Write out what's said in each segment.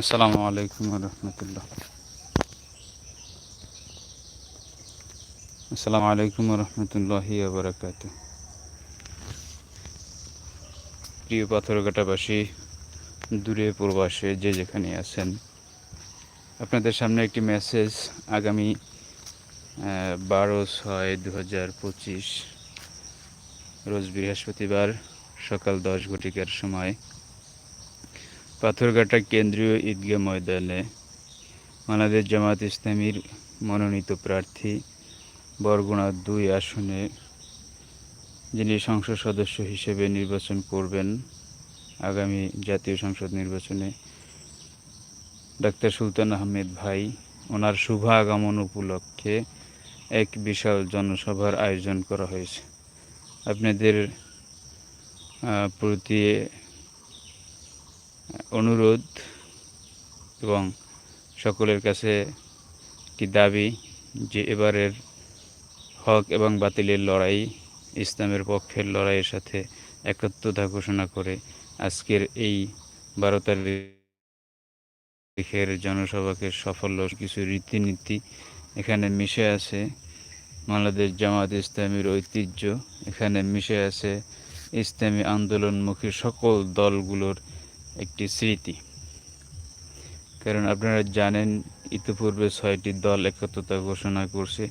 আসসালামু আলাইকুম রহমতুল্লাহ। আসসালামু আলাইকুম রহমতুল্লাহি বারাকাত প্রিয় পাথরঘাটাবাসী, দূরে প্রবাসে যে যেখানে আছেন, আপনাদের সামনে একটি মেসেজ আগামী বারো ছয় দু হাজার পঁচিশ, রোজ বৃহস্পতিবার সকাল দশ ঘটিকার সময় পাথরঘাটা কেন্দ্রীয় ঈদগাহ ময়দানে বাংলাদেশ জামাত ইসলামীর মনোনীত প্রার্থী বরগুনা দুই আসনে যিনি সংসদ সদস্য হিসেবে নির্বাচন করবেন, আগামী জাতীয় সংসদ নির্বাচনে ডাক্তার সুলতান আহমেদ ভাই, ওনার শুভ আগমন উপলক্ষে এক বিশাল জনসভার আয়োজন করা হয়েছে। আপনাদের প্রতি অনুরোধ এবং সকলের কাছে একটি দাবি যে এবারের হক এবং বাতিলের লড়াই, ইসলামের পক্ষের লড়াইয়ের সাথে একত্রতা ঘোষণা করে আজকের এই বারো তারিখের জনসভাকে সাফল্য কিছু রীতিনীতি এখানে মিশে আছে। বাংলাদেশ জামাত ইসলামীর ঐতিহ্য এখানে মিশে আছে। ইসলামী আন্দোলনমুখী সকল দলগুলোর একটি স্মৃতি। কারণ আপনারা জানেন, ইতিপূর্বে ছয়টি দল একত্রতা ঘোষণা করছে।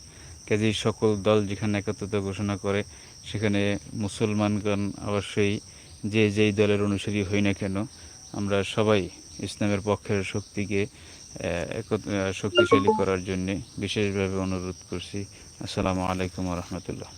কাজেই সকল দল যেখানে একত্রতা ঘোষণা করে, সেখানে মুসলমানগণ অবশ্যই যে যেই দলের অনুসারী হই না কেন, আমরা সবাই ইসলামের পক্ষের শক্তিকে শক্তিশালী করার জন্যে বিশেষভাবে অনুরোধ করছি। আসসালামু আলাইকুম রহমতুল্লাহ।